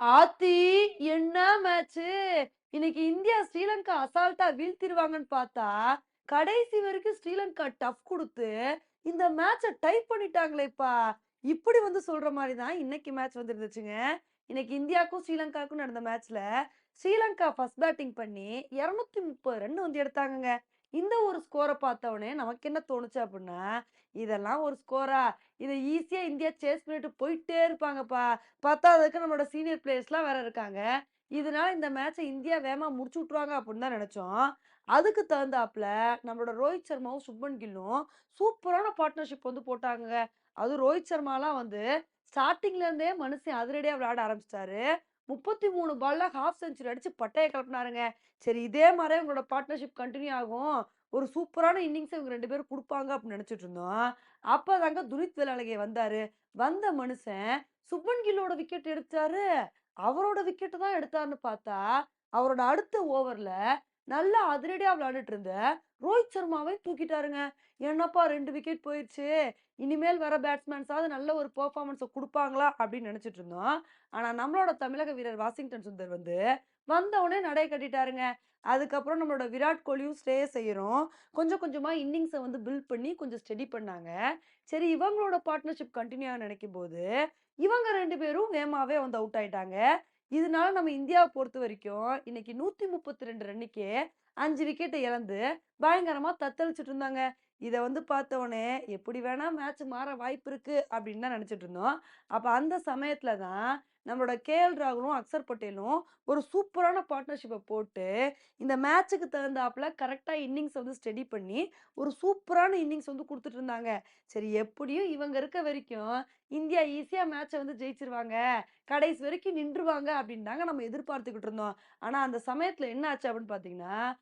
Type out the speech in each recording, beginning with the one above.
ஆத்தி என்ன மேட்ச்சு இன்னைக்கு இந்தியா ஸ்ரீலங்கா அசால்ட்டா வீழ்த்திருவாங்கன்னு பார்த்தா கடைசி வரைக்கும் ஸ்ரீலங்கா டஃப் கொடுத்து இந்த மேட்சை டைப் பண்ணிட்டாங்களேப்பா. இப்படி வந்து சொல்ற மாதிரி தான் இன்னைக்கு மேட்ச் வந்து இருந்துச்சுங்க இன்னைக்கு இந்தியாவுக்கும் ஸ்ரீலங்காவுக்கும் நடந்த மேட்ச்ல ஸ்ரீலங்கா ஃபர்ஸ்ட் பேட்டிங் பண்ணி இருநூத்தி முப்பது ரன் வந்து எடுத்தாங்கங்க. இந்த ஒரு ஸ்கோரை பார்த்தவொடனே நமக்கு என்ன தோணுச்சு அப்படின்னா இதெல்லாம் ஒரு ஸ்கோரா இதை ஈஸியா இந்தியா சேஸ் பண்ணிட்டு போயிட்டே இருப்பாங்கப்பா. பத்தாததுக்கு நம்மளோட சீனியர் பிளேயர்ஸ்லாம் வேற இருக்காங்க. இதனால இந்த மேட்சை இந்தியா வேகமாக முடிச்சு விட்ருவாங்க அப்படின்னு தான் நினைச்சோம். அதுக்கு தகுந்தாப்புல நம்மளோட ரோஹித் சர்மாவும் சுப்மன் கில்லும் சூப்பரான பார்ட்னர்ஷிப் வந்து போட்டாங்க அதுவும் ரோஹித் சர்மாலாம் வந்து ஸ்டார்டிங்ல இருந்தே மனுஷன் அதிரடியா விளையாட ஆரம்பிச்சிட்டாரு. முப்பத்தி மூணு பால்ல ஹாஃப் செஞ்சுரி அடிச்சு பட்டையை கிளப்பினாருங்க சரி இதே மாதிரி உங்களோட பார்ட்னர்ஷிப் கண்டினியூ ஆகும். ஒரு சூப்பரான இன்னிங்ஸ் இவங்க ரெண்டு பேரும் கொடுப்பாங்க அப்படின்னு நினைச்சிட்டு இருந்தோம். அப்பதாங்க துரித் வேலாளகே வந்தாரு. வந்த மனுஷன் சுப்மன் கில்லோட விக்கெட் எடுத்தாரு. அவரோட விக்கெட்டு தான் எடுத்தாருன்னு பார்த்தா அவரோட அடுத்த ஓவர்ல நல்லா அதிரடியா விளையாண்டுட்டு இருந்த ரோஹித் சர்மாவை தூக்கிட்டாருங்க. என்னப்பா ரெண்டு விக்கெட் போயிடுச்சு இனிமேல் வர பேட்ஸ்மேன்ஸாவது நல்ல ஒரு பெர்ஃபார்மன்ஸை கொடுப்பாங்களா? அப்படின்னு நினைச்சிட்டு இருந்தோம். ஆனா நம்மளோட தமிழக வீரர் வாஷிங்டன் சுந்தர் வந்து வந்தவுடனே நடை கட்டிட்டாருங்க. அதுக்கப்புறம் நம்மளோட விராட் கோலியும் ஸ்டே செய்யறோம். கொஞ்சம் கொஞ்சமா இன்னிங்ஸை வந்து பில்ட் பண்ணி கொஞ்சம் ஸ்டெடி பண்ணாங்க. சரி இவங்களோட பார்ட்னர்ஷிப் கண்டினியூ ஆக நினைக்கும் போது இவங்க ரெண்டு பேரும் வேமாவே வந்து அவுட் ஆயிட்டாங்க. இதனால நம்ம இந்தியாவை பொறுத்த வரைக்கும் இன்னைக்கு நூத்தி முப்பத்தி ரெண்டு ரன்னுக்கே அஞ்சு விக்கெட்டை இழந்து பயங்கரமா தத்தளிச்சுட்டு இருந்தாங்க. இதை வந்து பார்த்தவொடனே எப்படி வேணா மேட்ச் மாற வாய்ப்பு இருக்கு அப்படின்னு தான் நினைச்சிட்டு இருந்தோம். அப்போ அந்த சமயத்துல தான் நம்மளோட கேஎல் ராகுலும் அக்சர் பட்டேலும் ஒரு சூப்பரான பார்ட்னர்ஷிப்பை போட்டு இந்த மேட்சுக்கு தகுந்தாப்புல கரெக்டாக இன்னிங்ஸ் வந்து ஸ்டடி பண்ணி ஒரு சூப்பரான இன்னிங்ஸ் வந்து கொடுத்துட்டு இருந்தாங்க. சரி எப்படியும் இவங்க இருக்க வரைக்கும் இந்தியா ஈஸியாக மேட்சை வந்து ஜெயிச்சிருவாங்க. கடைசி வரைக்கும் நின்றுவாங்க அப்படின்னு தாங்க நம்ம எதிர்பார்த்துக்கிட்டு இருந்தோம். ஆனால் அந்த சமயத்தில் என்ன ஆச்சு அப்படின்னு பார்த்தீங்கன்னா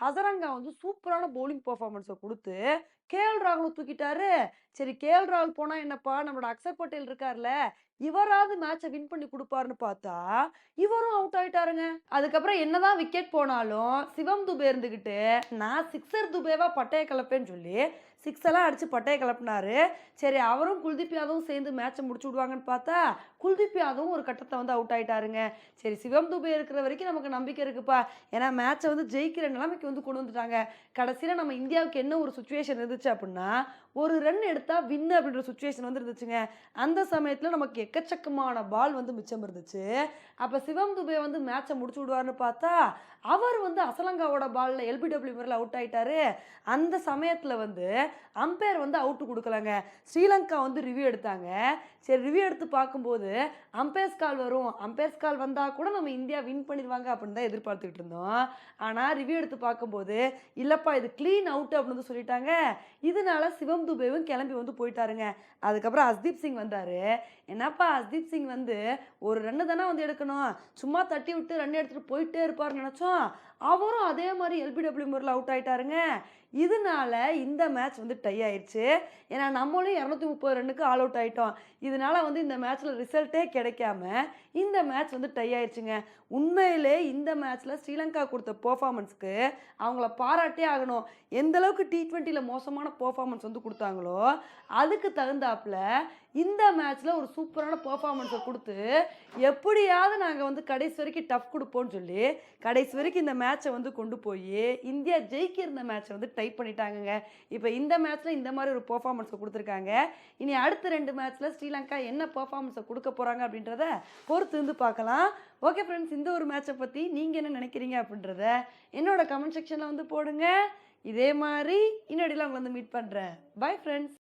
ஹசரங்கா வந்து சூப்பரான பவுலிங் பர்ஃபார்மன்ஸை கொடுத்து கேஎல் ராகுல் தூக்கிட்டாரு. சரி கேஎல் ராகுல் போனால் என்னப்பா? நம்மளோட அக்சர் பட்டேல் இருக்கார்ல இவராவது மேட்சை வின் பண்ணி கொடுப்பாருன்னு பார்த்தா இவரும் அவுட் ஆயிட்டாருங்க. அதுக்கப்புறம் என்னதான் விக்கெட் போனாலும் சிவம் துபே இருந்துக்கிட்டு நான் சிக்ஸர் துபேவா பட்டையை கலப்பேன்னு சொல்லி சிக்ஸ் எல்லாம் அடிச்சு பட்டையை கிளப்பினாரு சரி அவரும் குல்தீப் யாதவும் சேர்ந்து மேட்சை முடிச்சு விடுவாங்கன்னு பார்த்தா குல்தீப் யாதவும் ஒரு கட்டத்தை வந்து அவுட் ஆயிட்டாருங்க. சரி சிவம் துபே இருக்கிற வரைக்கும் நமக்கு நம்பிக்கை இருக்குப்பா. ஏன்னா மேட்சை வந்து ஜெயிக்கிற நிலைமைக்கு வந்து கொண்டு வந்துட்டாங்க. கடைசியில் நம்ம இந்தியாவுக்கு என்ன ஒரு சுச்சுவேஷன் இருந்துச்சு அப்படின்னா ஒரு ரன் எடுத்தா வின்னு அப்படின்ற சுச்சுவேஷன் வந்து இருந்துச்சுங்க. அந்த சமயத்தில் நமக்கு எக்கச்சக்கமான பால் வந்து மிச்சம் இருந்துச்சு. அப்போ சிவம் துபே வந்து மேட்சை முடிச்சு விடுவார்னு பார்த்தா அவர் வந்து அசலங்காவோட பாலில் எல்பிடபிள்யூ முறையில் அவுட் ஆகிட்டாரு அந்த சமயத்தில் வந்து அம்பையர் வந்து அவுட்டு கொடுக்கலங்க. ஸ்ரீலங்கா வந்து ரிவ்யூ எடுத்தாங்க. சரி ரிவ்யூ எடுத்து பார்க்கும்போது அம்பையர்ஸ் கால் வரும். அம்பையர்ஸ் கால் வந்தால் கூட நம்ம இந்தியா வின் பண்ணிடுவாங்க அப்படின்னு தான் எதிர்பார்த்துக்கிட்டு இருந்தோம். ஆனால் ரிவ்யூ எடுத்து பார்க்கும்போது இல்லைப்பா இது க்ளீன் அவுட் அப்படின்னு வந்து சொல்லிட்டாங்க. இதனால சிவம் துபேவும் கிளம்பி வந்து போயிட்டாருங்க. அதுக்கப்புறம் அஸ்தீப் சிங் வந்தார். என்னப்பா அஸ்தீப் சிங் வந்து ஒரு ரன்னு தானே வந்து எடுக்கணும். சும்மா தட்டி விட்டு ரன் எடுத்துகிட்டு போயிட்டே இருப்பார்னு நினச்சோம். அவரும் அதே மாதிரி எல்பிடபிள்யூ முறையில் அவுட் ஆயிட்டாருங்க. இதனால இந்த மேட்ச் வந்து டை ஆயிடுச்சு ஏன்னா நம்மளும் இரநூத்தி முப்பது ரன்னுக்கு ஆல் அவுட் ஆகிட்டோம் இதனால வந்து இந்த மேட்ச்சில் ரிசல்ட்டே கிடைக்காம இந்த மேட்ச் வந்து டை ஆயிடுச்சுங்க உண்மையிலே இந்த மேட்ச்சில் ஸ்ரீலங்கா கொடுத்த பெர்ஃபார்மன்ஸ்க்கு அவங்கள பாராட்டே ஆகணும். எந்த அளவுக்கு டி ட்வெண்ட்டியில் மோசமான பெர்ஃபார்மன்ஸ் வந்து கொடுத்தாங்களோ அதுக்கு தகுந்தாப்புல இந்த மேட்ச்சில் ஒரு சூப்பரான பெர்ஃபார்மன்ஸை கொடுத்து எப்படியாவது நாங்கள் வந்து கடைசி வரைக்கும் டஃப் கொடுப்போம்னு சொல்லி கடைசி வரைக்கும் இந்த மேட்ச் வந்து கொண்டு போய் இந்தியா ஜெயிக்க இருந்த மேட்சை வந்து டைப் பண்ணிட்டாங்கங்க. இப்போ இந்த மேட்ச்சில் இந்த மாதிரி ஒரு பெர்ஃபார்மன்ஸை கொடுத்துருக்காங்க. இனி அடுத்த ரெண்டு மேட்ச்சில் ஸ்ரீலங்கா என்ன பெர்ஃபார்மன்ஸை கொடுக்க போகிறாங்க அப்படின்றத பொறுத்து இருந்து பார்க்கலாம். ஓகே ஃப்ரெண்ட்ஸ் இந்த ஒரு மேட்சை பற்றி நீங்கள் என்ன நினைக்கிறீங்க அப்படின்றத என்னோட கமெண்ட் செக்ஷனில் வந்து போடுங்க. இதே மாதிரி இன்னொடிலாம் உங்களை வந்து மீட் பண்ணுறேன் பை ஃப்ரெண்ட்ஸ்